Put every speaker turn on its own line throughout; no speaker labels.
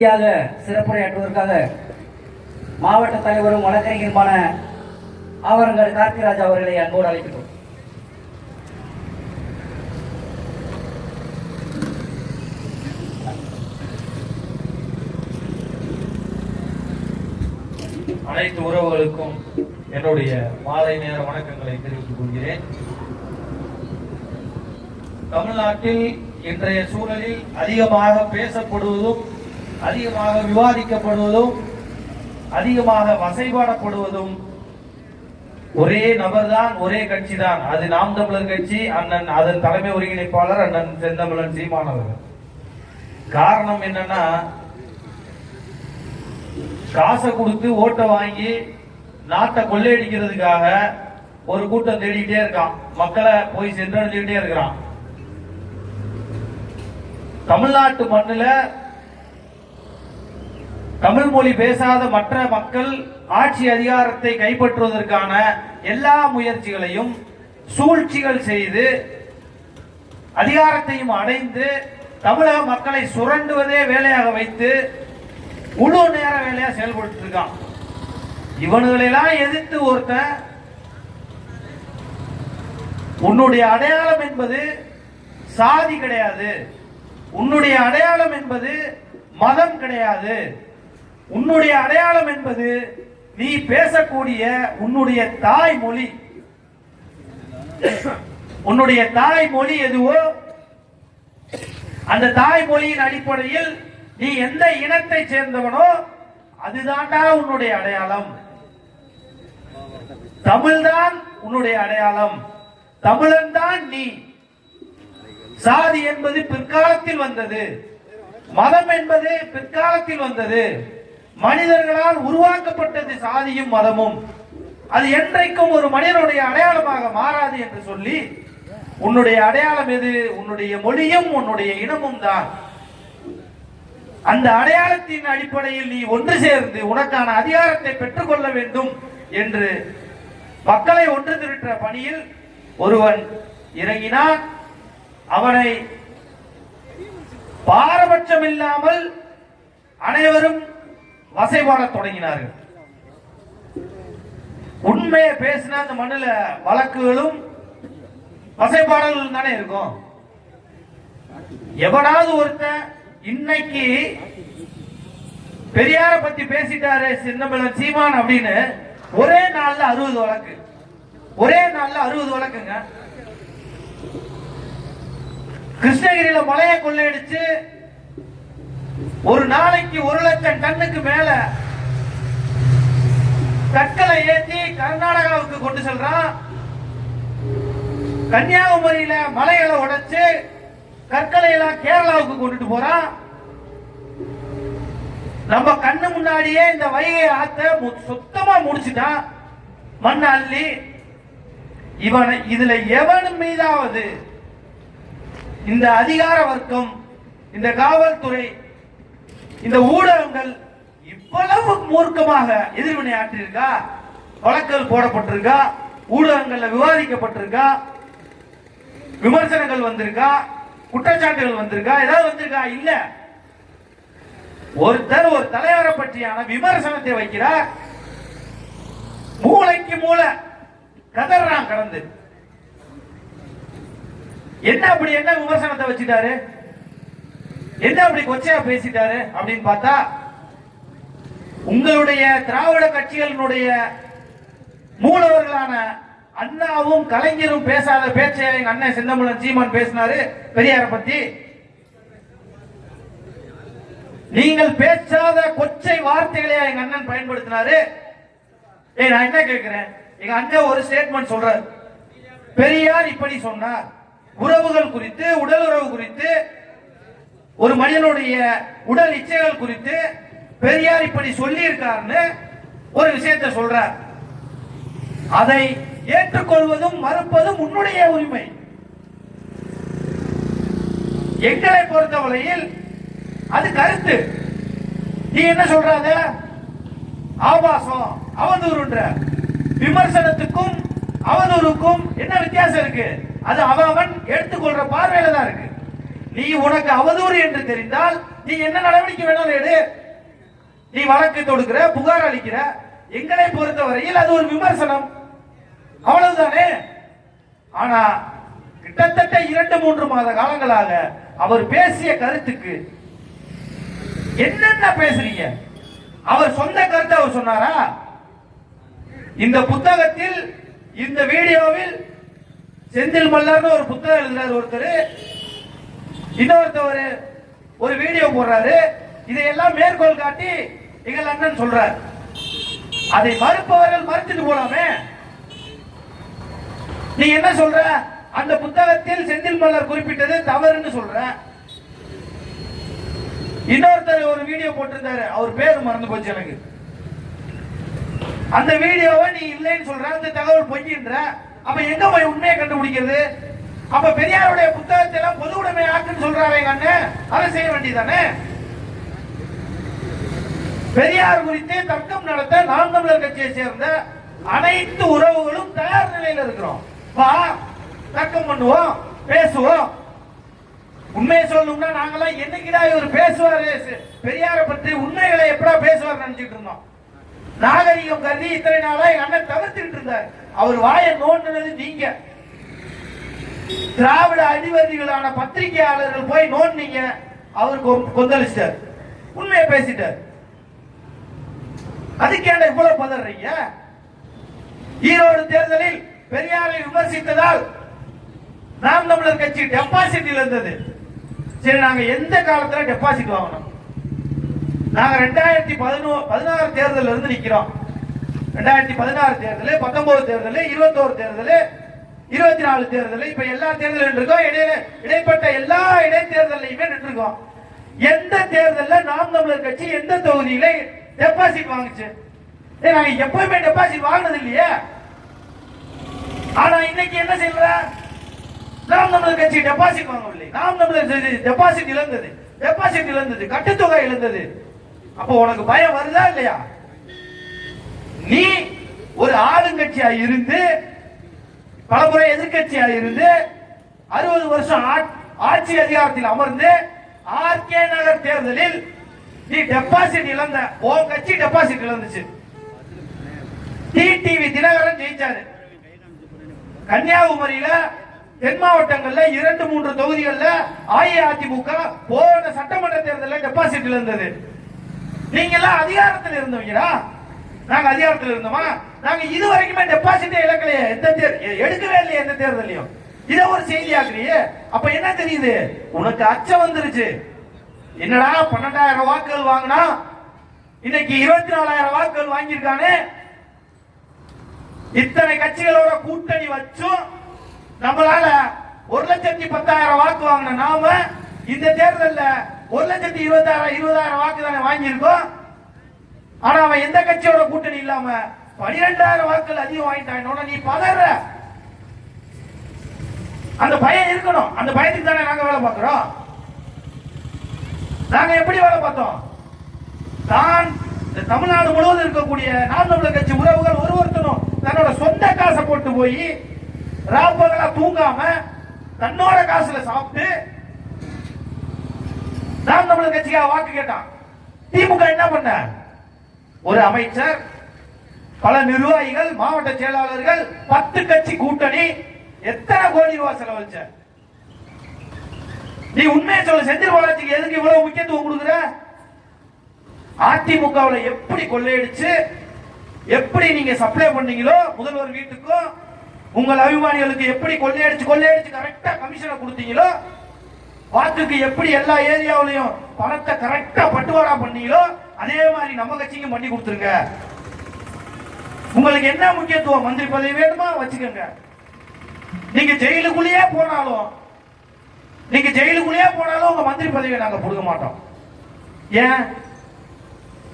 யாக சிறப்புரையாற்றுவதற்காக மாவட்ட தலைவரும் வழக்கறிஞருமான ஆவரங்கள் கார்த்திராஜ் அவர்களை அன்போடு அழைக்கிறோம்
அனைத்து உறவுகளுக்கும் என்னுடைய மாலை நேர வணக்கங்களை தெரிவித்துக் கொள்கிறேன். தமிழ்நாட்டில் இன்றைய சூழலில் அதிகமாக பேசப்படுவதும் அதிகமாக விவாதிக்கப்படுவதும் அதிகமாக வசைபாடப்படுவதும் ஒரே நபர்தான் ஒரே கட்சி தான் அது நாம் தமிழர் கட்சி அண்ணன் அதன் தலைமை ஒருங்கிணைப்பாளர் அண்ணன் செந்தமிழன் சீமானவர்கள் காரணம் என்னன்னா காசை கொடுத்து ஓட்டை வாங்கி நாட்டை கொள்ளையடிக்கிறதுக்காக ஒரு கூட்டம் தேடிக்கிட்டே இருக்கான். மக்களை போய் சென்றடைஞ்சுக்கிட்டே இருக்கிறான். தமிழ்நாட்டு மண்ணில் தமிழ் மொழி பேசாத மற்ற மக்கள் ஆட்சி அதிகாரத்தை கைப்பற்றுவதற்கான எல்லா முயற்சிகளையும் சூழ்ச்சிகள் செய்து அதிகாரத்தையும் அடைந்து தமிழக மக்களை சுரண்டுவதே வேலையாக வைத்து முழு நேர வேலையா செயல்பட்டு இருக்கான் இவனுகளெல்லாம் எதிர்த்து ஒருத்தன் உன்னுடைய அடையாளம் என்பது சாதி கிடையாது. உன்னுடைய அடையாளம் என்பது மதம் கிடையாது. உன்னுடைய அடையாளம் என்பது நீ பேசக்கூடிய உன்னுடைய தாய்மொழி. உன்னுடைய தாய்மொழி எதுவோ அந்த தாய்மொழியின் அடிப்படையில் நீ எந்த இனத்தை சேர்ந்தவனோ அதுதான்டா உன்னுடைய அடையாளம். தமிழ்தான் உன்னுடைய அடையாளம். தமிழன் தான் நீ. சாதி என்பது பிற்காலத்தில் வந்தது. மதம் என்பது பிற்காலத்தில் வந்தது. மனிதர்களால் உருவாக்கப்பட்டது சாதியும் மதமும். அது என்றைக்கும் ஒரு மனிதனுடைய அடையாளமாக மாறாது என்று சொல்லி உன்னுடைய அடையாளம் எது? உன்னுடைய மொழியும் உன்னுடைய இனமும் தான். அந்த அடையாளத்தின் அடிப்படையில் நீ ஒன்று சேர்ந்து உனக்கான அதிகாரத்தை பெற்றுக்கொள்ள வேண்டும் என்று மக்களை ஒன்று திரட்டுற பணியில் ஒருவன் இறங்கினான் அவனை பாரபட்சம் இல்லாமல் அனைவரும் வசைபாடத் தொடங்கினார்கள். உண்மையை பேசினா அந்த மண்ணுல வழக்குகளும் வசைபாடல்களும் தானே இருக்கும். எவனாவது ஒருத்த இன்னைக்கு பெரியார பத்தி பேசிட்டாரு சின்னம்பலம் சீமான் அப்படின்னு ஒரே நாள்ல அறுபது வழக்கு. ஒரே நாள்ல அறுபது வழக்குங்க. கிருஷ்ணகிரியில மலையை கொள்ளையடிச்சு ஒரு நாளைக்கு ஒரு லட்சம் டன்னுக்கு மேல கற்களை ஏற்றி கர்நாடகாவுக்கு கொண்டு செல்றான். கன்னியாகுமரியில மலைகளை உடைச்சு கற்களை எல்லாம் கேரளாவுக்கு கொண்டுட்டு போறான். நம்ம கண்ணு முன்னாடியே இந்த வைகை ஆத்த சுத்தமா முடிச்சுட்டான். மண் அள்ளி. இவன் இதுல எவன் மீதாவது இந்த அதிகார வர்க்கம் இந்த காவல்துறை இந்த ஊடகங்கள் இவ்வளவு மூர்க்கமாக எதிர்வினை ஆற்றியிருக்கா? வழக்கல் போடப்பட்டிருக்கா? ஊடகங்கள்ல விவாதிக்கப்பட்டிருக்கா? விமர்சனங்கள் வந்திருக்கா? குற்றச்சாட்டுகள் வந்திருக்கா? ஏதாவது வந்திருக்கா? இல்ல. ஒருத்தர் ஒரு தலைவரை பற்றியான விமர்சனத்தை வைக்கிறார். மூளைக்கு மூளை. கதறான் கடந்து. என்ன அப்படி என்ன விமர்சனத்தை வச்சுட்டாரு? என்ன அப்படி கொச்சையா பேசிட்டாரு அப்படின்னு பார்த்தா உங்களுடைய திராவிட கட்சிகளினுடைய மூலவர்களான அண்ணாவும் கலைஞரும் பேசாத பேச்சை எங்க அண்ணன் செந்தமிழன் சீமான் பேசினாரு பெரியார பத்தி. நீங்கள் பேசாத கொச்சை வார்த்தைகளை எங்க அண்ணன் பயன்படுத்தினாரு. ஏ நான் என்ன கேட்கிறேன் எங்க அண்ணன் ஒரு ஸ்டேட்மெண்ட் சொல்றாரு. பெரியார் இப்படி சொன்னார். உறவுகள் குறித்து உடல் உறவு குறித்து ஒரு மனிதனுடைய உடல் இச்சைகள் குறித்து பெரியார் இப்படி சொல்லி இருக்காருன்னு ஒரு விஷயத்தை சொல்றார். அதை ஏற்றுக்கொள்வதும் மறுப்பதும் உன்னுடைய உரிமை. எங்களை பொறுத்தவரையில் அது கருத்து. நீ என்ன சொல்றாத? ஆபாசம் அவதூறுன்ற. விமர்சனத்துக்கும் அவதூறுக்கும் என்ன வித்தியாசம் இருக்கு? அது அவன் அவன் எடுத்துக்கொள்ற பார்வையில தான் இருக்கு. நீ உனக்கு அவதூறு என்று தெரிந்தால் நீ என்ன நடவடிக்கை வேணாலும் எடு. நீ வழக்கு தொடுக்கிற புகார் அளிக்கிற எங்களை பொறுத்தவரையில் அது ஒரு விமர்சனம். அவ்வளவுதானே? ஆனா கிட்டத்தட்ட இரண்டு மூன்று மாத காலங்களாக அவர் பேசிய கருத்துக்கு என்னென்ன பேசுறீங்க? அவர் சொந்த கருத்தை அவர் சொன்னாரா? இந்த புத்தகத்தில் இந்த வீடியோவில் செந்தில் மல்லர்னு ஒரு புத்தகம் எழுதுறாரு ஒருத்தர். இன்னொருத்தவர் ஒரு வீடியோ போடுறாரு. இதையெல்லாம் மேற்கோள் காட்டி எங்கள் அண்ணன் சொல்றார். அதை மறுப்பவர்கள் மறுத்துட்டு போலாமே. நீ என்ன சொல்ற? அந்த புத்தகத்தில் செந்தில் மல்லர் குறிப்பிட்டது தவறுன்னு சொல்ற. இன்னொருத்தர் ஒரு வீடியோ போட்டிருந்தாரு. அவர் பேர் மறந்து போச்சு எனக்கு. அந்த வீடியோவை நீ இல்லைன்னு சொல்ற. அந்த தகவல் பொய்யின்ற. அப்ப எங்க போய் உண்மையை கண்டுபிடிக்கிறது? அப்ப பெரியாருடைய புத்தகத்தை எல்லாம் பொது உடைமை ஆக்குன்னு சொல்றாரு எங்க அண்ணன். அதை செய்ய வேண்டியதானே பெரியார் குறித்து தர்க்கம் நடத்த நாம் தமிழர் கட்சியை சேர்ந்த அனைத்து உறவுகளும் தயார் நிலையில் இருக்கிறோம். வா தர்க்கம் பண்ணுவோம் பேசுவோம். உண்மையை சொல்லணும்னா நாங்கெல்லாம் என்னைக்குடா இவர் பேசுவாரு? பெரியார பெரியாரை பற்றி உண்மைகளை எப்படா பேசுவார் நினைச்சிட்டு இருந்தோம். நாகரிகம் கருதி இத்தனை நாளா எங்க அண்ணன் தவிர்த்துட்டு இருந்தார். அவர் வாயை நோண்டினது நீங்க. திராவிட அடிவதிகளான பத்திரிகையாளர்கள் போய் நோண்டினீங்க அவர் கொ- கொந்தளிச்சிட்டார். உண்மையை பேசிட்டார். அதுக்கேண்ட இவ்வளவு பதறீங்க? ஈரோடு தேர்தலில் பெரியாரை விமர்சித்ததால் நாம் தமிழர் கட்சி டெபாசிட் இருந்தது. சரி நாங்க எந்த காலத்துல டெபாசிட் வாங்கணும்? நாங்க ரெண்டாயிரத்தி பதினோரு பதினாறு தேர்தல் இருந்து நிக்கிறோம். ரெண்டாயிரத்தி பதினாறு தேர்தல் பத்தொன்பது தேர்தல் இருபத்தோரு தேர்தல் இருபத்தி நாலு தேர்தல் இப்ப எல்லா தேர்தலும் இருக்கோம் இடையில இடைப்பட்ட எல்லா இடைத்தேர்தலையுமே நின்றுருக்கோம். எந்த தேர்தல்ல நாம் தமிழர் கட்சி எந்த தொகுதியில டெபாசிட் வாங்குச்சு? நாங்க எப்பவுமே டெபாசிட் வாங்கினது இல்லையே. ஆனா இன்னைக்கு என்ன செய்யற? நாம் தமிழர் கட்சி டெபாசிட் வாங்கவில்லை. நாம் தமிழர் டெபாசிட் இழந்தது. டெபாசிட் இழந்தது. கட்டுத்தொகை இழந்தது. அப்போ உனக்கு பயம் வருதா இல்லையா? நீ ஒரு ஆளுங்கட்சியா இருந்து பலமுறை எதிர்கட்சியாக இருந்து அறுபது வருஷம் ஆட்- ஆட்சி அதிகாரத்தில் அமர்ந்து ஆர்கே நகர் தேர்தலில் நீ டெபாசிட் இழந்த உன் கட்சி டெபாசிட் இழந்துச்சு. டிடிவி தினகரன் ஜெயிச்சாரு. கன்னியாகுமரியில தென் மாவட்டங்கள்ல இரண்டு மூன்று தொகுதிகளில் அஇஅதிமுக போன சட்டமன்ற தேர்தலில் டெபாசிட் இழந்தது. நீங்க எல்லாம் அதிகாரத்தில் இருந்தவங்கடா. நாங்க அதிகாரத்தில் இருந்தோமா? நாங்க இது வரைக்குமே டெபாசிட்டே இழக்கலையே எந்த தேர் எடுக்கவே இல்லையே எந்த தேர்தலையும். இத ஒரு செய்தி ஆக்குறியே. அப்ப என்ன தெரியுது? உனக்கு அச்சம் வந்துருச்சு. என்னடா பன்னெண்டாயிரம் வாக்குகள் வாங்கினா? இன்னைக்கு இருபத்தி நாலாயிரம் வாக்குகள் வாங்கியிருக்கானே. இத்தனை கட்சிகளோட கூட்டணி வச்சும் நம்மளால ஒரு லட்சத்தி பத்தாயிரம் வாக்கு வாங்கின நாம இந்த தேர்தலில் ஒரு லட்சத்தி இருபத்தாயிரம் இருபதாயிரம் வாக்கு தானே வாங்கியிருக்கோம். ஆனா அவன் எந்த கட்சியோட கூட்டணி இல்லாம பனிரெண்டாயிரம் வாக்குகள் அதிகம் வாங்கிட்டான். நீ பதற. அந்த பயம் இருக்கணும். அந்த பயத்துக்கு தானே நாங்க வேலை பார்க்கிறோம். நாங்க எப்படி வேலை பார்த்தோம்? தான் தமிழ்நாடு முழுவதும் இருக்கக்கூடிய நாம் தமிழர் கட்சி உறவுகள் ஒருவர்த்தனும் தன்னோட சொந்த காசை போட்டு போய் ராப்பகலா தூங்காம தன்னோட காசுல சாப்பிட்டு நாம் தமிழர் கட்சிக்காக வாக்கு கேட்டான். திமுக என்ன பண்ண? ஒரு அமைச்சர் பல நிர்வாகிகள் மாவட்ட செயலாளர்கள் பத்து கட்சி கூட்டணி எத்தனை கோடி ரூபாய் செலவழிச்ச? நீ உண்மையை சொல்ல செந்தில் பாலாஜிக்கு எதுக்கு இவ்வளவு முக்கியத்துவம் கொடுக்குற? அதிமுகவுல எப்படி கொள்ளையடிச்சு எப்படி நீங்க சப்ளை பண்ணீங்களோ முதல்வர் வீட்டுக்கும் உங்கள் அபிமானிகளுக்கு எப்படி கொள்ளையடிச்சு கொள்ளையடிச்சு கரெக்டா கமிஷனை கொடுத்தீங்களோ வாக்குக்கு எப்படி எல்லா ஏரியாவிலையும் பணத்தை கரெக்டா பட்டுவாடா பண்ணீங்களோ அதே மாதிரி நம்ம கட்சிக்கும் பண்ணி கொடுத்துருங்க. உங்களுக்கு என்ன முக்கியத்துவம்? மந்திரி பதவி வேணுமா? வச்சுக்கோங்க. நீங்க ஜெயிலுக்குள்ளேயே போனாலும் நீங்க ஜெயிலுக்குள்ளேயே போனாலும் உங்க மந்திரி பதவியை நாங்க கொடுக்க மாட்டோம். ஏன்?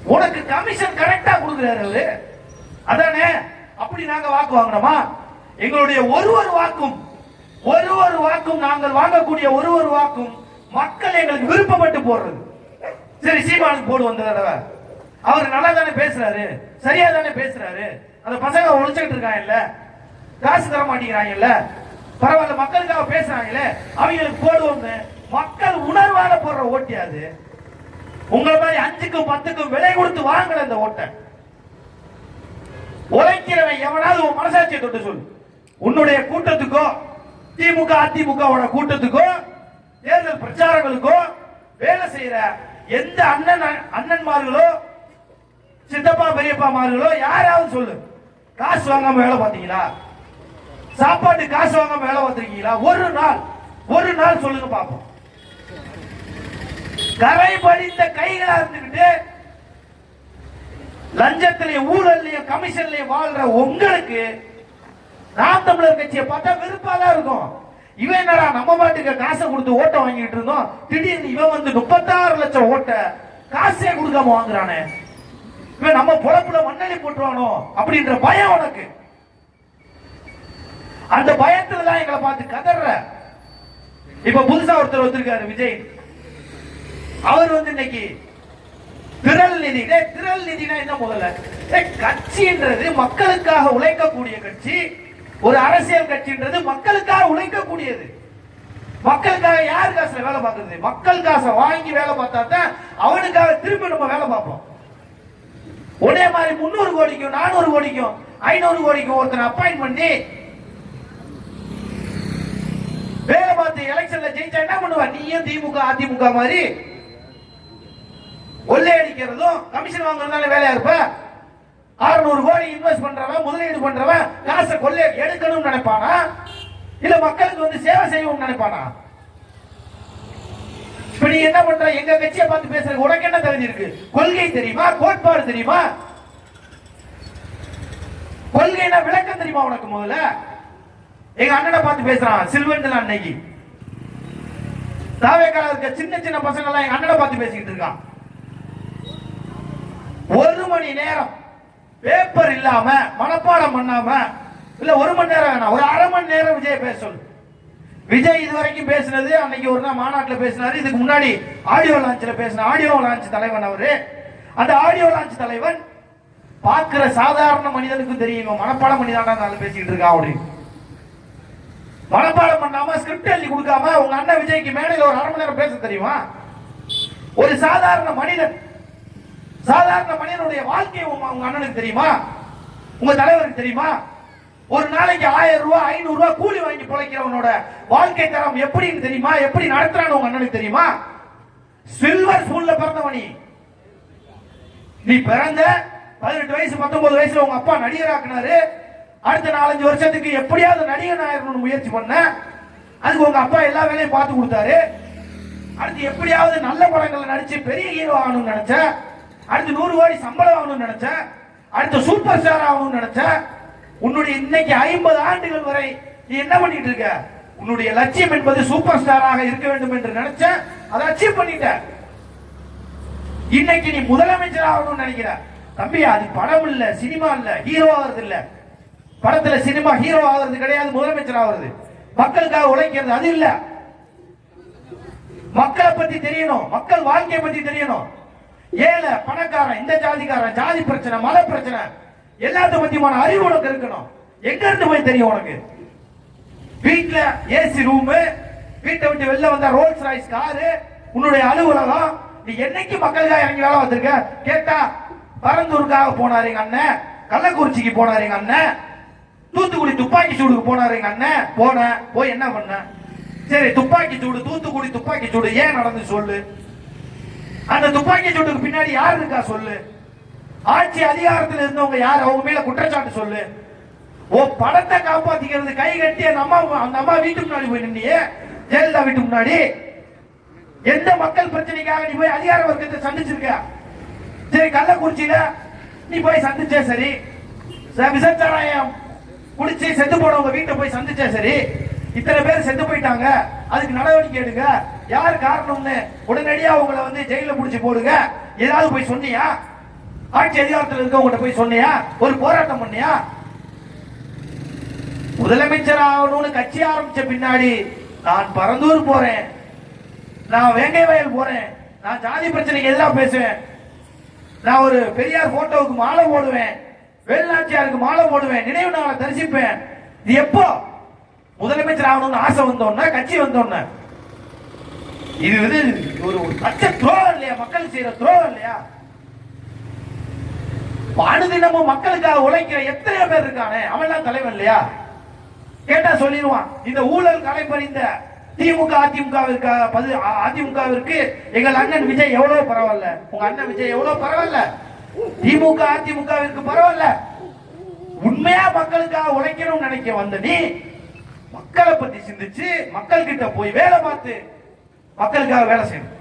உனக்கு கமிஷன் கரெக்டா கொடுக்குறாரு அது அதானே? அப்படி நாங்க வாக்கு வாங்கினோமா எங்களுடைய ஒரு ஒரு வாக்கும் ஒரு ஒரு வாக்கும் நாங்கள் வாங்கக்கூடிய ஒரு ஒரு வாக்கும் மக்கள் எங்களுக்கு விருப்பப்பட்டு போடுறது. சரி சீமானுக்கு போடுவோம் வந்த தடவை. அவர் நல்லா தானே பேசுறாரு சரியா தானே பேசுறாரு. அந்த பசங்க உழைச்சிட்டு இருக்காங்கல்ல? காசு தர மாட்டேங்கிறாங்கல்ல? பரவாயில்ல மக்களுக்காக பேசுறாங்களே அவங்களுக்கு போடுவோம்னு மக்கள் உணர்வால போடுற ஓட்டியாது அது. உங்களை மாதிரி அஞ்சுக்கும் பத்துக்கும் விலை கொடுத்து வாங்கல இந்த ஓட்டை. உழைக்கிறவன் எவனாவது உன் மனசாட்சியை தொட்டு சொல்லு. உன்னுடைய கூட்டத்துக்கோ திமுக அதிமுகவோட கூட்டத்துக்கோ தேர்தல் பிரச்சாரங்களுக்கோ வேலை செய்யற எந்த அண்ணன் அண்ணன்மார்களோ சித்தப்பா பெரியப்பா மார்களோ யாராவது சொல்லு. காசு வாங்காம வேலை பார்த்தீங்களா? சாப்பாட்டு காசு வாங்காம வேலை பார்த்திருக்கீங்களா? ஒரு நாள் ஒரு நாள் சொல்லுங்க பாப்போம் கரை படிந்த கைகளா இருந்துகிட்டு லஞ்சத்திலையும் ஊழல்லையே கமிஷன்லயே வாழ்ற உங்களுக்கு நாம் தமிழர் கட்சியை பார்த்தா வெறுப்பா தான் இருக்கும். இவன் என்னடா நம்ம மாட்டுக்கு காசை கொடுத்து ஓட்டை வாங்கிட்டு இருந்தோம்? திடீர்னு இவன் வந்து முப்பத்தாறு லட்சம் ஓட்டை காசே கொடுக்காம வாங்குறானே. இவன் நம்ம பொழப்புல மண்ணலி போட்டுருவானோ? அப்படின்ற பயம் உனக்கு. அந்த பயத்துல தான் எங்களை பார்த்து கதற இப்ப புதுசா ஒருத்தர் வந்திருக்காரு விஜய். அவர் வந்து இன்னைக்கு திரள் நிதி. திரள் நிதினா என்ன முதல்ல? கட்சின்றது மக்களுக்காக உழைக்கக்கூடிய கட்சி. ஒரு அரசியல் கட்சின்றது மக்களுக்காக உழைக்கக்கூடியது. மக்களுக்காக யார் காசுல வேலை பார்க்கறது? மக்கள் காசை வாங்கி வேலை பார்த்தா தான் அவனுக்காக திருப்பி நம்ம வேலை பார்ப்போம். ஒரே மாதிரி முன்னூறு கோடிக்கும் நானூறு கோடிக்கும் ஐநூறு கோடிக்கும் ஒருத்தனை அப்பாயிண்ட் பண்ணி வேலை பார்த்து எலெக்ஷன்ல ஜெயிச்சா என்ன பண்ணுவா? நீயும் திமுக அதிமுக மாதிரி கொள்ளையடிக்கிறதும் கமிஷன் வாங்குறதுனால வேலையா இருப்ப? அறுநூறு கோடி இன்வெஸ்ட் பண்றவன் முதலீடு பண்றவன் காசை கொள்ளை எடுக்கணும்னு நினைப்பானா? இல்ல மக்களுக்கு வந்து சேவை செய்யணும்னு நினைப்பானா? இப்ப நீ என்ன பண்ற? எங்க கட்சியை பார்த்து பேசுற உனக்கு என்ன தெரிஞ்சிருக்கு? கொள்கை தெரியுமா? கோட்பாடு தெரியுமா? கொள்கைனா விளக்கம் தெரியுமா உனக்கு முதல்ல? எங்க அண்ணனை பார்த்து பேசுறான் சில்வன் அன்னைக்கு. தாவேக்கால இருக்க சின்ன சின்ன பசங்க எல்லாம் எங்க அண்ணனை பார்த்து பேசிக்கிட்டு இருக்கான். ஒரு மணி நேரம் பேப்பர் இல்லாம மனப்பாடம் பண்ணாம இல்ல ஒரு மணி நேரம் வேணாம் ஒரு அரை மணி நேரம் விஜய் பேச சொல்லு. விஜய் இது வரைக்கும் பேசினது அன்னைக்கு ஒரு நாள் மாநாட்டில் பேசினாரு இதுக்கு முன்னாடி ஆடியோ லான்ச்சில் பேசின ஆடியோ லான்ச் தலைவன் அவரு. அந்த ஆடியோ லான்ச் தலைவன் பார்க்கிற சாதாரண மனிதனுக்கும் தெரியும்? மனப்பாடம் பண்ணி தான் பேசிக்கிட்டு இருக்கா அப்படின்னு. மனப்பாடம் பண்ணாம ஸ்கிரிப்ட் எழுதி கொடுக்காம உங்க அண்ணன் விஜய்க்கு மேடையில் ஒரு அரை மணி நேரம் பேச தெரியுமா? ஒரு சாதாரண மனிதன். சாதாரண மனிதனுடைய வாழ்க்கை உங்க அண்ணனுக்கு தெரியுமா? உங்க தலைவருக்கு தெரியுமா? ஒரு நாளைக்கு ஆயிரம் ரூபாய் ஐநூறு ரூபாய் கூலி வாங்கி பிழைக்கிறவனோட வாழ்க்கை தரம் எப்படின்னு தெரியுமா? எப்படி நடத்துறான்னு உங்க அண்ணனுக்கு தெரியுமா? சில்வர் ஸ்கூல்ல பிறந்தவனி நீ. பிறந்த பதினெட்டு வயசு பத்தொன்பது வயசுல உங்க அப்பா நடிகராக்குனாரு. அடுத்த நாலஞ்சு வருஷத்துக்கு எப்படியாவது நடிகன் ஆயிரணும்னு முயற்சி பண்ண. அதுக்கு உங்க அப்பா எல்லா வேலையும் பார்த்து கொடுத்தாரு. அடுத்து எப்படியாவது நல்ல படங்களை நடிச்சு பெரிய ஹீரோ ஆகணும்னு நினைச்சேன் அடுத்து நூறு கோடி சம்பளம் ஆகணும்னு நினைச்ச அடுத்து சூப்பர் ஸ்டார் ஆகணும்னு நினைச்ச உன்னுடைய இன்னைக்கு ஐம்பது ஆண்டுகள் வரை நீ என்ன பண்ணிட்டு இருக்க? உன்னுடைய லட்சியம் என்பது சூப்பர் ஸ்டாராக இருக்க வேண்டும் என்று நினைச்ச அதை அச்சீவ் பண்ணிட்ட. இன்னைக்கு நீ முதலமைச்சர் ஆகணும்னு நினைக்கிற. தம்பி அது படம் இல்ல சினிமா இல்ல ஹீரோ ஆகிறது இல்ல. படத்துல சினிமா ஹீரோ ஆகிறது கிடையாது முதலமைச்சர் ஆகிறது. மக்களுக்காக உழைக்கிறது அது இல்ல. மக்களை பத்தி தெரியணும் மக்கள் வாழ்க்கையை பத்தி தெரியணும். ஏழை பணக்காரன் இந்த ஜாதிக்காரன் ஜாதி பிரச்சனை மத பிரச்சனை. எல்லாத்த பத்தியுமான அறிவு உனக்கு இருக்கணும். எங்க இருந்து போய் தெரியும் உனக்கு? வீட்டில் ஏசி ரூம் வீட்டை விட்டு வெளில வந்தா ரோல்ஸ் ராய்ஸ் காரு உன்னுடைய அலுவலகம். நீ என்னைக்கு மக்களுக்காக இறங்கி வேலை வந்திருக்க கேட்டா பரந்தூருக்காக போனாரு எங்க அண்ணன். கள்ளக்குறிச்சிக்கு போனாரு எங்க அண்ணன். தூத்துக்குடி துப்பாக்கி சூடுக்கு போனாரு எங்க அண்ணன். போன போய் என்ன பண்ண சரி துப்பாக்கி சூடு தூத்துக்குடி துப்பாக்கி சூடு ஏன் நடந்து சொல்லு? அந்த துப்பாக்கி சூட்டுக்கு பின்னாடி யார் இருக்கா சொல்லு. ஆட்சி அதிகாரத்தில் இருந்தவங்க யார்? அவங்க மேல குற்றச்சாட்டு சொல்லு. ஓ படத்தை காப்பாத்திக்கிறது கை கட்டி அந்த அம்மா அந்த அம்மா வீட்டுக்கு முன்னாடி போய் நின்னியே. ஜெயலலிதா வீட்டுக்கு முன்னாடி. எந்த மக்கள் பிரச்சனைக்காக நீ போய் அதிகார வர்க்கத்தை சந்திச்சிருக்க? சரி கள்ளக்குறிச்சியில நீ போய் சந்திச்சே சரி. ச- குடிச்சு செத்து போனவங்க வீட்டை போய் சந்திச்சே சரி. இத்தனை பேர் செத்து போயிட்டாங்க. அதுக்கு நடவடிக்கை எடுங்க. யார் காரணம்னு உடனடியா உங்களை வந்து ஜெயில புடிச்சு போடுங்க. ஏதாவது போய் சொன்னியா? ஆட்சி அதிகாரத்தில் இருக்கவங்க போய் சொன்னியா? ஒரு போராட்டம் பண்ணியா? முதலமைச்சர் ஆகணும்னு கட்சி ஆரம்பிச்ச பின்னாடி நான் பரந்தூர் போறேன். நான் வேங்கை வயல் போறேன். நான் ஜாதி பிரச்சனைக்கு எதிராக பேசுவேன். நான் ஒரு பெரியார் போட்டோவுக்கு மாலை போடுவேன். வேலுநாச்சியாருக்கு மாலை போடுவேன். நினைவு நாளை தரிசிப்பேன். இது எப்போ? முதலமைச்சர் ஆகணும்னு ஆசை வந்தோன்னா கட்சி வந்தோன்ன இது வந்து ஒரு ஒரு பச்சை துரோகம் இல்லையா? மக்கள் செய்யற துரோகம் இல்லையா? அனுதினமும் மக்களுக்காக உழைக்கிற எத்தனையோ பேர் இருக்கானே? அவன் தலைவன் இல்லையா? கேட்டா சொல்லிடுவான் இந்த ஊழல் கலைப்பறிந்த திமுக அதிமுகவிற்கு பது அதிமுகவிற்கு எங்கள் அண்ணன் விஜய் எவ்வளவு பரவாயில்ல? உங்க அண்ணன் விஜய் எவ்வளவு பரவாயில்ல? திமுக அதிமுகவிற்கு பரவாயில்ல. உண்மையா மக்களுக்காக உழைக்கணும்னு நினைக்க வந்த நீ மக்களை பத்தி சிந்திச்சு மக்கள் கிட்ட போய் வேலை பார்த்து மக்களுக்காக வேலை செய்யணும்.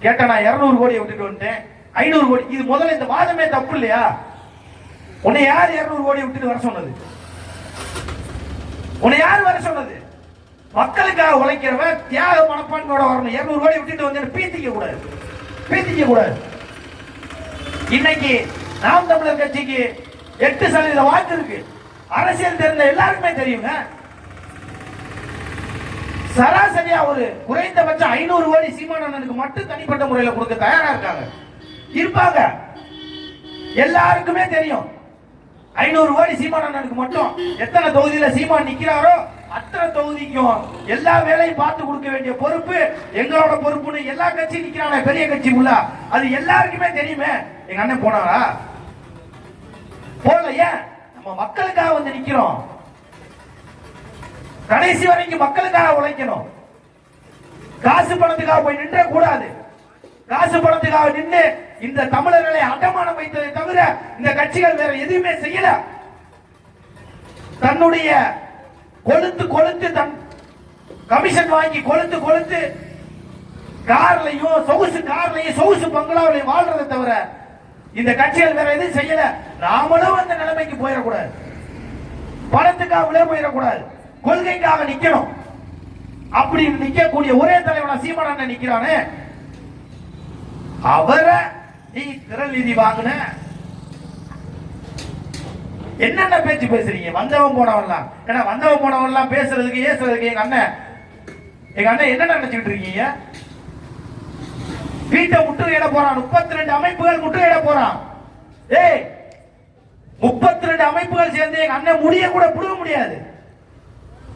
கேட்டா நான் இருநூறு கோடியை விட்டுட்டு வந்துட்டேன். ஐநூறு கோடி. இது முதல்ல இந்த வாதமே தப்பு இல்லையா? உன்னை யார் இருநூறு கோடி விட்டுட்டு வர சொன்னது? உன்னை யார் வர சொன்னது? மக்களுக்காக உழைக்கிறவன் தியாக மனப்பான்மையோட வரணும். இருநூறு கோடி விட்டுட்டு வந்து பீத்திக்க கூடாது. பீத்திக்க கூடாது. இன்னைக்கு நாம் தமிழர் கட்சிக்கு எட்டு சதவீத வாக்கு இருக்கு. அரசியல் தெரிந்த எல்லாருக்குமே தெரியுங்க. சராசரியா ஒரு குறைந்தபட்சம் ஐநூறு கோடி சீமானந்தனுக்கு மட்டும் தனிப்பட்ட முறையில் கொடுக்க தயாரா இருக்காங்க. இருப்பாங்க. எல்லாருக்குமே தெரியும். ஐநூறு கோடி சீமானந்தனுக்கு மட்டும் எத்தனை தொகுதியில சீமான் நிக்கிறாரோ அத்தனை தொகுதிக்கும் எல்லா வேலையும் பார்த்து கொடுக்க வேண்டிய பொறுப்பு எங்களோட பொறுப்புன்னு எல்லா கட்சியும் நிக்கிறானே பெரிய கட்சி உள்ள அது எல்லாருக்குமே தெரியுமே. எங்க அண்ணன் போனாரா? போல ஏன் நம்ம மக்களுக்காக வந்து நிக்கிறோம். கடைசி வரைக்கும் மக்களுக்காக உழைக்கணும். காசு பணத்துக்காக போய் நின்ற கூடாது. காசு பணத்துக்காக நின்று இந்த தமிழர்களை அடமானம் வைத்ததை தவிர இந்த கட்சிகள் வேற எதுவுமே செய்யல. தன்னுடைய கொளுத்து கொளுத்து தன் கமிஷன் வாங்கி கொளுத்து கொழுத்து கார்லையும் சொகுசு கார்லையும் சொகுசு பங்களாவிலையும் வாழ்றதை தவிர இந்த கட்சிகள் வேற எதுவும் செய்யல. நாமளும் அந்த நிலைமைக்கு போயிடக்கூடாது. பணத்துக்காகவே போயிடக்கூடாது. கொள்கைக்காக நிக்கணும். அப்படி நிக்கக்கூடிய ஒரே தலைவனா சீமான நிக்கிறானே. அவரை நீ திரள் நிதி வாங்கின. என்னென்ன பேச்சு பேசுறீங்க? வந்தவன் போனவன்லாம். ஏன்னா வந்தவன் போனவன்லாம் பேசுறதுக்கு ஏசுறதுக்கு எங்க அண்ணன் எங்க அண்ணன் என்ன நினைச்சுக்கிட்டு இருக்கீங்க? வீட்டை முற்றுகையிட போறான். முப்பத்தி ரெண்டு அமைப்புகள் முற்றுகையிட போறான். ஏய் முப்பத்தி ரெண்டு அமைப்புகள் சேர்ந்து எங்க அண்ணன் முடிய கூட புடுங்க முடியாது.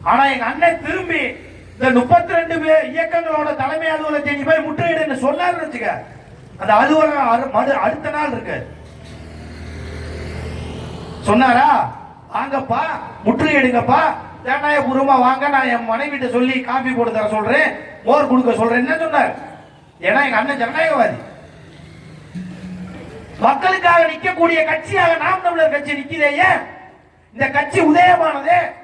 ஆனா எங்க அண்ணன் திரும்பி இந்த முப்பத்தி ரெண்டு இயக்கங்களோட தலைமை அலுவலகத்தை போய் முற்றுகையிடுன்னு சொன்னாருன்னு வச்சுக்க. அந்த அலுவலகம் மறு- அடுத்த நாள் இருக்கு. சொன்னாரா? வாங்கப்பா முற்றுகையிடுங்கப்பா. குருமா வாங்க நான் என் மனைவிட்ட சொல்லி காபி போட்டு தர சொல்றேன். மோர் கொடுக்க சொல்றேன் என்ன சொன்னார்? ஏன்னா எங்க அண்ணன் ஜனநாயகவாதி. மக்களுக்காக நிற்கக்கூடிய கட்சியாக நாம் தமிழர் கட்சி நிக்கிறே இந்த கட்சி உதயமானதே.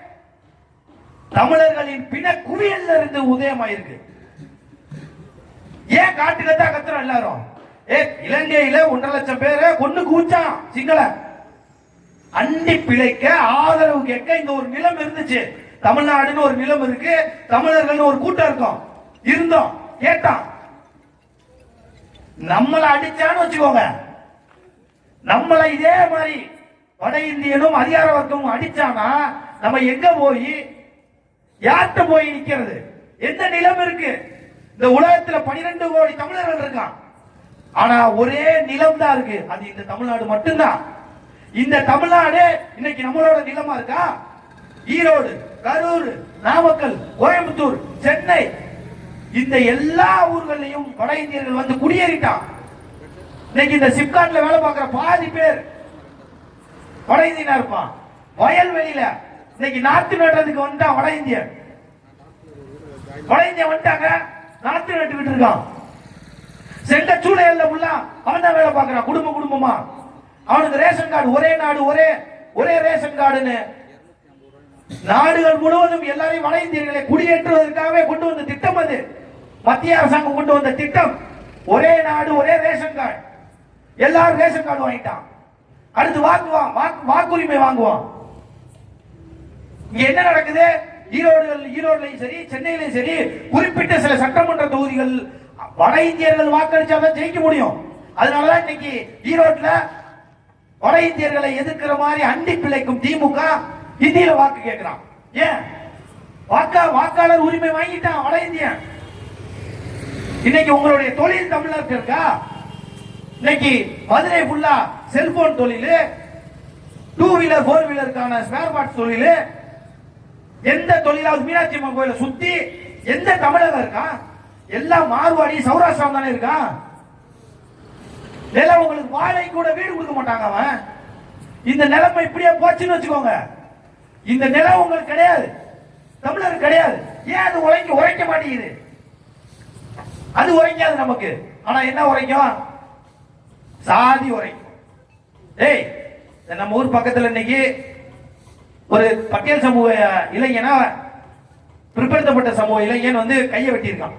தமிழர்களின் பிண குவியல்ல இருந்து உதயமாயிருக்கு. ஏன் காட்டு கத்தா கத்துறோம் எல்லாரும்? ஏ இலங்கையில ஒன்றரை லட்சம் பேரை கொண்டு கூச்சான் சிங்கள. அண்டி பிழைக்க ஆதரவு கேட்க இங்க ஒரு நிலம் இருந்துச்சு. தமிழ்நாடுன்னு ஒரு நிலம் இருக்கு தமிழர்கள்னு ஒரு கூட்டம் இருக்கும். இருந்தோம் கேட்டான் நம்மளை அடிச்சான்னு வச்சுக்கோங்க. நம்மளை இதே மாதிரி வட இந்தியனும் அதிகார வர்க்கமும் அடிச்சானா நம்ம எங்க போய் யார்கிட்ட போய் நிக்கிறது? எந்த நிலம் இருக்கு? இந்த உலகத்துல பனிரெண்டு கோடி தமிழர்கள் இருக்கான் ஆனா ஒரே நிலம் தான் இருக்கு. அது இந்த தமிழ்நாடு மட்டும்தான். இந்த தமிழ்நாடு இன்னைக்கு நம்மளோட நிலமா இருக்கா? ஈரோடு கரூர் நாமக்கல் கோயம்புத்தூர் சென்னை. இந்த எல்லா ஊர்களையும் வட இந்தியர்கள் வந்து குடியேறிட்டான் இன்னைக்கு இந்த சிப்காட்ல வேலை பார்க்கிற பாதி பேர் வட இந்தியனா இருப்பான் வயல்வெளியில இன்னைக்கு நாத்து நடுறதுக்கு வந்துட்டான் வட இந்தியன் வட இந்தியன் வந்துட்டாங்க நாத்து நட்டுக்கிட்டு இருக்கான். சென்ற சூளையல்ல உள்ள அவன் தான் வேலை பார்க்கறான் குடும்ப குடும்பமா. அவனுக்கு ரேஷன் கார்டு ஒரே நாடு ஒரே ஒரே ரேஷன் கார்டுன்னு. நாடுகள் முழுவதும் எல்லாரையும் வட இந்தியர்களை குடியேற்றுவதற்காகவே கொண்டு வந்த திட்டம் அது. மத்திய அரசாங்கம் கொண்டு வந்த திட்டம். ஒரே நாடு ஒரே ரேஷன் கார்டு. எல்லாரும் ரேஷன் கார்டு வாங்கிட்டான். அடுத்து வாங்குவான் வாக்கு- வாக்குரிமை வாங்குவான். இங்க என்ன நடக்குது? ஈரோடுகள் ஈரோடுலையும் சரி சென்னையிலையும் சரி குறிப்பிட்ட சில சட்டமன்ற தொகுதிகள் வட இந்தியர்கள் வாக்களிச்சாதான் ஜெயிக்க முடியும். அதனாலதான் இன்னைக்கு ஈரோட்ல வட இந்தியர்களை எதிர்க்கிற மாதிரி அண்டி பிழைக்கும் திமுக இந்தியில வாக்கு கேட்கிறான். ஏன்? வாக்கா வாக்காளர் உரிமை வாங்கிட்டான் வட இந்தியன். இன்னைக்கு உங்களுடைய தொழில் தமிழருக்கு இருக்கா? இன்னைக்கு மதுரை ஃபுல்லா செல்போன் தொழில் டூ வீலர் ஃபோர் வீலருக்கான ஸ்பேர் பார்ட்ஸ் தொழில் எந்த தொழிலாவது மீனாட்சி அம்மன் கோயிலை சுத்தி எந்த தமிழகம் இருக்கா? எல்லாம் மார்வாடி சௌராஷ்டிரம் தானே இருக்கான் நிலம் உங்களுக்கு வாழை கூட வீடு கொடுக்க மாட்டாங்க அவன். இந்த நிலைமை இப்படியே போச்சுன்னு வச்சுக்கோங்க. இந்த நிலம் உங்களுக்கு கிடையாது. தமிழர் கிடையாது. ஏன் அது உழைக்க உரைக்க மாட்டேங்குது? அது உரைக்காது நமக்கு. ஆனா என்ன உரைக்கும் சாதி உரைக்கும் ஏய் நம்ம ஊர் பக்கத்துல இன்னைக்கு ஒரு பட்டியல் சமூக இளைஞனா பிற்படுத்தப்பட்ட சமூக இளைஞன் வந்து கையை வெட்டியிருக்கான்.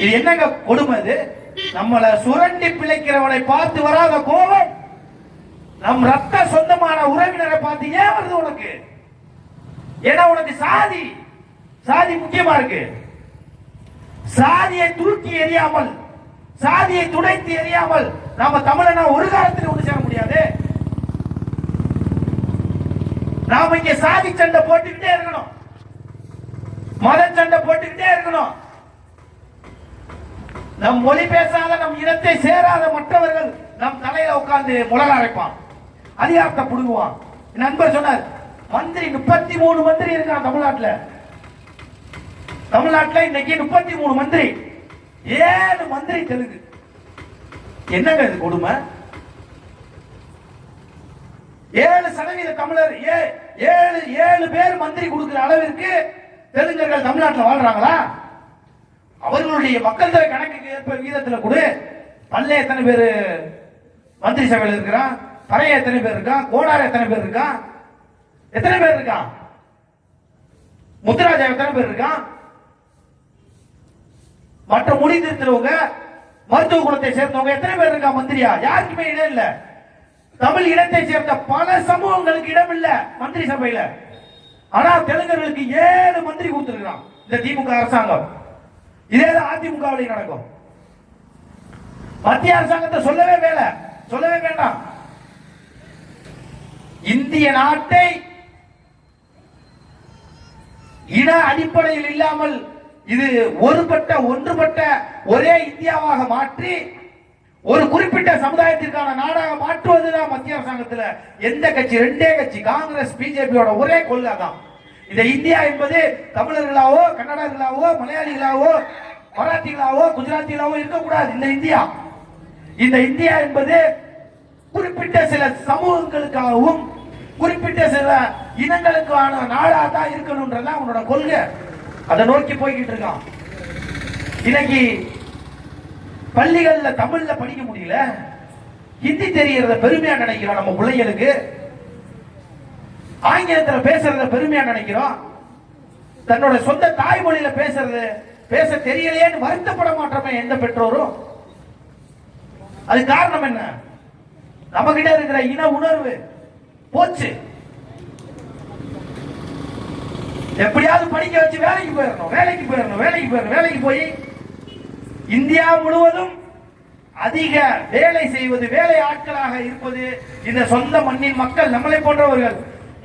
இது என்னங்க கொடுமை இது? நம்மளை சுரண்டி பிழைக்கிறவனை பார்த்து வராத கோபம் நம் ரத்த சொந்தமான உறவினரை பார்த்து ஏன் வருது உனக்கு? ஏன்னா உனக்கு சாதி சாதி முக்கியமா இருக்கு. சாதியை தூக்கி எறியாமல் சாதியை துடைத்து எறியாமல் நாம தமிழனா ஒரு காலத்தில் ஒன்று சேர முடியாது? நாம இங்க சாதி சண்டை போட்டுக்கிட்டே இருக்கணும். மத சண்டை போட்டுக்கிட்டே இருக்கணும். நம் மொழி பேசாத நம் இனத்தை சேராத மற்றவர்கள் நம் தலையில உட்கார்ந்து முளக அரைப்பான் அதிகாரத்தை புடுங்குவான். நண்பர் சொன்னார் மந்திரி முப்பத்தி மூணு மந்திரி இருக்கான் தமிழ்நாட்டில். தமிழ்நாட்டில் இன்னைக்கு முப்பத்தி மூணு மந்திரி. ஏழு மந்திரி தெலுங்கு. என்னங்க இது கொடுமை? ஏழு சதவீத தமிழர் ஏ- ஏழு ஏழு பேர் மந்திரி கொடுக்கிற அளவிற்கு தெலுங்கர்கள் தமிழ்நாட்டில் வாழ்றாங்களா? அவர்களுடைய மக்கள் தொகை கணக்குக்கு ஏற்ப விகிதத்தில் கொடு பல்ல எத்தனை பேர் மந்திரி சபையில் இருக்கிறான்? பறைய எத்தனை பேர் இருக்கான்? கோடார் எத்தனை பேர் இருக்கான்? எத்தனை பேர் இருக்கான்? முத்துராஜா எத்தனை பேர் இருக்கான்? மற்ற மொழி திருத்தவங்க மருத்துவ குலத்தை சேர்ந்தவங்க எத்தனை பேர் இருக்கா மந்திரியா? யாருக்குமே இடம் இல்லை. தமிழ் இனத்தை சேர்ந்த பல சமூகங்களுக்கு இடம் இல்ல மந்திரி சபையில. ஆனா தெலுங்கர்களுக்கு ஏழு மந்திரி கொடுத்திருக்கிறான் இந்த திமுக அரசாங்கம். இதே அதிமுகவில் நடக்கும். மத்திய அரசாங்கத்தை சொல்லவே வேலை. சொல்லவே வேண்டாம். இந்திய நாட்டை இன அடிப்படையில் இல்லாமல் இது ஒருபட்ட ஒன்றுபட்ட ஒரே இந்தியாவாக மாற்றி ஒரு குறிப்பிட்ட சமுதாயத்திற்கான நாடாக மாற்றுவதுதான் மத்திய அரசாங்கத்துல எந்த கட்சி? ரெண்டே கட்சி. காங்கிரஸ் பிஜேபியோட ஒரே கொள்கை தான் இந்த இந்தியா என்பது தமிழர்களாவோ கன்னடர்களாவோ மலையாளிகளாவோ மராத்திகளாவோ குஜராத்திகளாவோ இருக்கக்கூடாது. இந்த இந்தியா. இந்த இந்தியா என்பது குறிப்பிட்ட சில சமூகங்களுக்காகவும் குறிப்பிட்ட சில இனங்களுக்கான நாடா தான் இருக்கணும்ன்றதான் அவனோட கொள்கை. அதை நோக்கி போய்கிட்டு இருக்கான். இன்னைக்கு பள்ளிகள்ல தமிழ்ல படிக்க முடியல. ஹிந்தி தெரியறத பெருமையா நினைக்கிறோம் நம்ம பிள்ளைகளுக்கு. ஆங்கிலத்துல பேசுறத பெருமையா நினைக்கிறோம். தன்னோட சொந்த தாய்மொழியில பேசுறது பேச தெரியலையேன்னு வருத்தப்பட மாட்டோமே எந்த பெற்றோரும். அது காரணம் என்ன? நம்ம கிட்ட இருக்கிற இன உணர்வு போச்சு. எப்படியாவது படிக்க வச்சு வேலைக்கு போயிடணும் வேலைக்கு போயிடணும் வேலைக்கு போயிடணும் வேலைக்கு போய் இந்தியா முழுவதும் அதிக வேலை செய்வது வேலை ஆட்களாக இருப்பது இந்த சொந்த மண்ணின் மக்கள் நம்மளை போன்றவர்கள்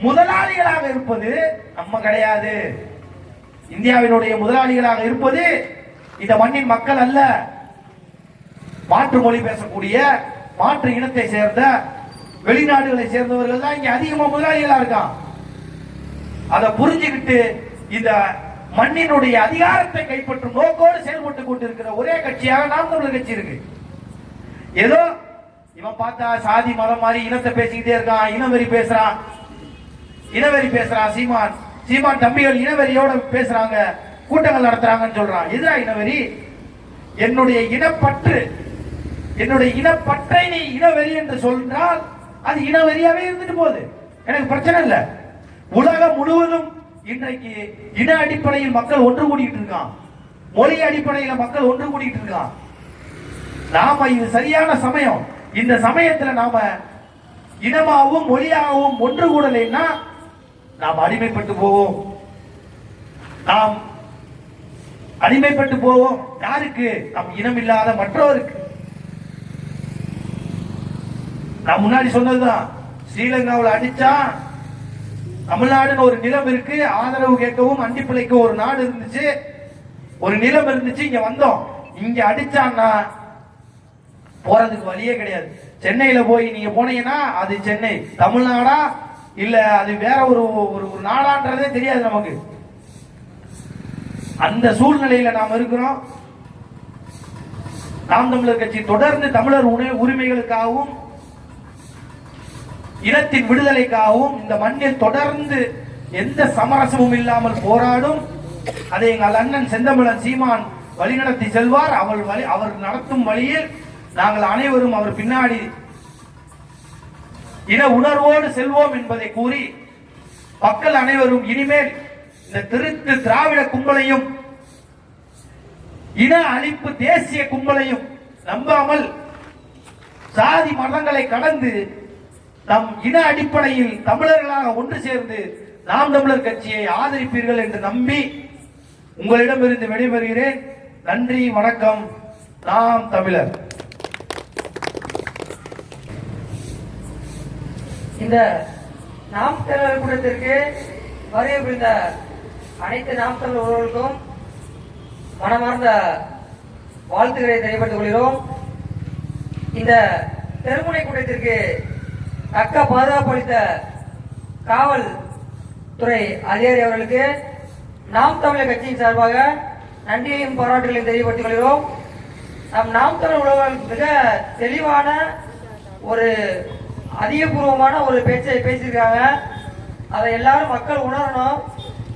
முதலாளிகளாக இருப்பது நம்ம கிடையாது. இந்தியாவினுடைய முதலாளிகளாக இருப்பது இந்த மண்ணின் மக்கள் அல்ல. மாற்று மொழி பேசக்கூடிய மாற்று இனத்தை சேர்ந்த வெளிநாடுகளை சேர்ந்தவர்கள் தான் இங்க அதிகமா முதலாளிகளா இருக்கான் அதை புரிஞ்சுக்கிட்டு இந்த மண்ணினுடைய அதிகாரத்தை கைப்பற்றும் நோக்கோடு செயல்பட்டு கொண்டிருக்கிற ஒரே கட்சியாக நாம் தமிழர் கட்சி இருக்கு. ஏதோ இவன் பார்த்தா சாதி மதம் மாதிரி இனத்தை பேசிக்கிட்டே இருக்கான் இனவெறி பேசுறான். இனவெறி பேசுறான் சீமான். சீமான் தம்பிகள் இனவெறியோட பேசுறாங்க கூட்டங்கள் நடத்துறாங்கன்னு சொல்றான். எதிரா இனவெறி? என்னுடைய இனப்பற்று என்னுடைய இனப்பற்றை நீ இனவெறி என்று சொல்றால் அது இனவெறியாவே இருந்துட்டு போகுது. எனக்கு பிரச்சனை இல்லை. உலகம் முழுவதும் இன்றைக்கு இன அடிப்படையில் மக்கள் ஒன்று கூடிட்டு இருக்கான். மொழி அடிப்படையில் மக்கள் ஒன்று கூடிட்டு இருக்கான். நாம இது சரியான சமயம். இந்த சமயத்துல நாம இனமாகவும் மொழியாகவும் ஒன்று கூடலைன்னா நாம் அடிமைப்பட்டு போவோம். நாம் அடிமைப்பட்டு போவோம். யாருக்கு? நம் இனம் இல்லாத மற்றவருக்கு. நான் முன்னாடி சொன்னதுதான். ஸ்ரீலங்காவில் அடிச்சா தமிழ்நாடுன்னு ஒரு நிலம் இருக்கு. ஆதரவு கேட்கவும் அண்டி பிழைக்க ஒரு நாடு இருந்துச்சு. ஒரு நிலம் இருந்துச்சு இங்க வந்தோம். இங்க அடிச்சான்னா போறதுக்கு வழியே கிடையாது. சென்னையில போய் நீங்க போனீங்கன்னா அது சென்னை. தமிழ்நாடா இல்ல அது வேற ஒரு ஒரு ஒரு நாடான்றதே தெரியாது நமக்கு. அந்த சூழ்நிலையில நாம் இருக்கிறோம். நாம் தமிழர் கட்சி தொடர்ந்து தமிழர் உணவு உரிமைகளுக்காகவும் இனத்தின் விடுதலைக்காகவும் இந்த மண்ணில் தொடர்ந்து எந்த சமரசமும் இல்லாமல் போராடும். அதை எங்கள் அண்ணன் செந்தமிழன் சீமான் வழிநடத்தி செல்வார். அவர் வழி அவர் நடத்தும் வழியில் நாங்கள் அனைவரும் அவர் பின்னாடி இன உணர்வோடு செல்வோம் என்பதை கூறி மக்கள் அனைவரும் இனிமேல் இந்த திருத்து திராவிட கும்பலையும் இன அழிப்பு தேசிய கும்பலையும் நம்பாமல் சாதி மதங்களை கடந்து நம் இன அடிப்படையில் தமிழர்களாக ஒன்று சேர்ந்து நாம் தமிழர் கட்சியை ஆதரிப்பீர்கள் என்று நம்பி உங்களிடமிருந்து விடைபெறுகிறேன். நன்றி வணக்கம். நாம் தமிழர்.
இந்த நாம் தமிழர் கூட்டத்திற்கு வருகை புரிந்த அனைத்து நாம் தமிழர் உறவுகளுக்கும் மனமார்ந்த வாழ்த்துக்களை தெரியப்பட்டுக் கொள்கிறோம். இந்த தெருமுனை கூட்டத்திற்கு தக்க பாதுகாப்பு அளித்த காவல் துறை அதிகாரி அவர்களுக்கு நாம் தமிழர் கட்சியின் சார்பாக நன்றியையும் பாராட்டுகளையும் தெரியப்படுத்திக் கொள்கிறோம். நம் நாம் தமிழர் உறவுகள் மிக தெளிவான ஒரு அதிகபூர்வமான ஒரு பேச்சை பேசியிருக்காங்க. அதை எல்லாரும் மக்கள் உணரணும்.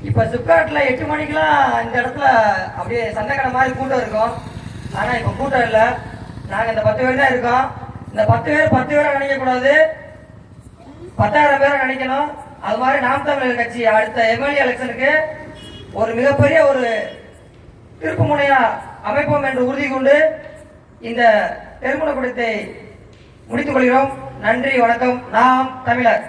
இப்ப சிப்காட்ல எட்டு மணிக்கெல்லாம் இந்த இடத்துல அப்படியே சந்தைக்கடை மாதிரி கூட்டம் இருக்கும். ஆனால் இப்போ கூட்டம் இல்லை. நாங்கள் இந்த பத்து பேர் தான் இருக்கோம். இந்த பத்து பேர் பத்து பேரை நினைக்கக்கூடாது. பத்தாயிரம் பேரை நினைக்கணும். அது மாதிரி நாம் தமிழர் கட்சி அடுத்த எம்எல்ஏ எலெக்ஷனுக்கு ஒரு மிகப்பெரிய ஒரு திருப்பு முனையா அமைப்போம் என்று உறுதி கொண்டு இந்த தெருமுனை குடத்தை முடித்துக் கொள்கிறோம். நன்றி வணக்கம். நாம் தமிழர்.